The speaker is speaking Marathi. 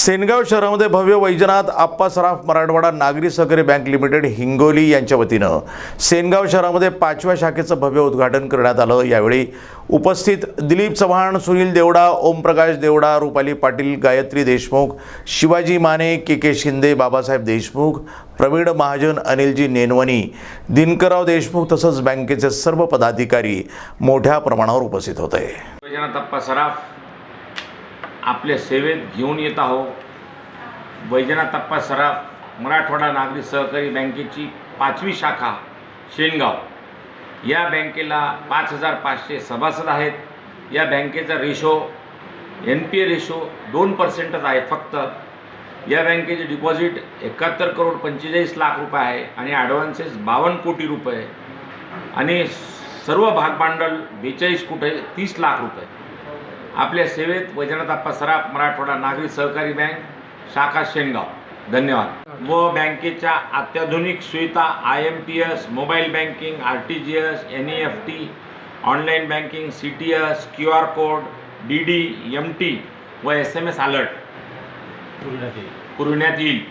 सेनगाव शहरामध्ये भव्य वैजनाथ आप्पा सराफ मराठवाडा नागरी सहकारी बँक लिमिटेड हिंगोली यांच्या वतीनं सेनगाव शहरामध्ये पाचव्या शाखेचं भव्य उद्घाटन करण्यात आलं. यावेळी उपस्थित दिलीप चव्हाण सुनील देवडा ओमप्रकाश देवडा रुपाली पाटील गायत्री देशमुख शिवाजी माने के के शिंदे बाबासाहेब देशमुख प्रवीण महाजन अनिलजी नेनवणी दिनकरराव देशमुख तसंच बँकेचे सर्व पदाधिकारी मोठ्या प्रमाणावर उपस्थित होते. सराफ आपल्या सेवेत घेऊन येत आहो वैजनाथ अप्पा सराफ मराठवाडा नागरी सहकारी बँकेची पाचवी शाखा शेनगाव. या बँकेला पाच हजार पाचशे सभासद आहेत. या बँकेचा ratio N P A ratio दोन पर्सेंटच आहे फक्त. या बँकेचे डिपॉझिट एकाहत्तर करोड पंचेचाळीस लाख रुपये आहे आणि ॲडव्हान्सेस बावन्न कोटी रुपये. आणि सर्व भागभांडवल बेचाळीस कोटी तीस लाख रुपये. आपल्या सेवेत वैजनाथाप्पा सराफ मराठवाडा नागरी सहकारी बँक शाखा शेनगाव. धन्यवाद. व बँकेच्या अत्याधुनिक सुविधा I M P S mobile banking R T G S N E F T online banking C T S Q R code D D M T व एस एम एस अलर्ट पुरविण्यात येईल.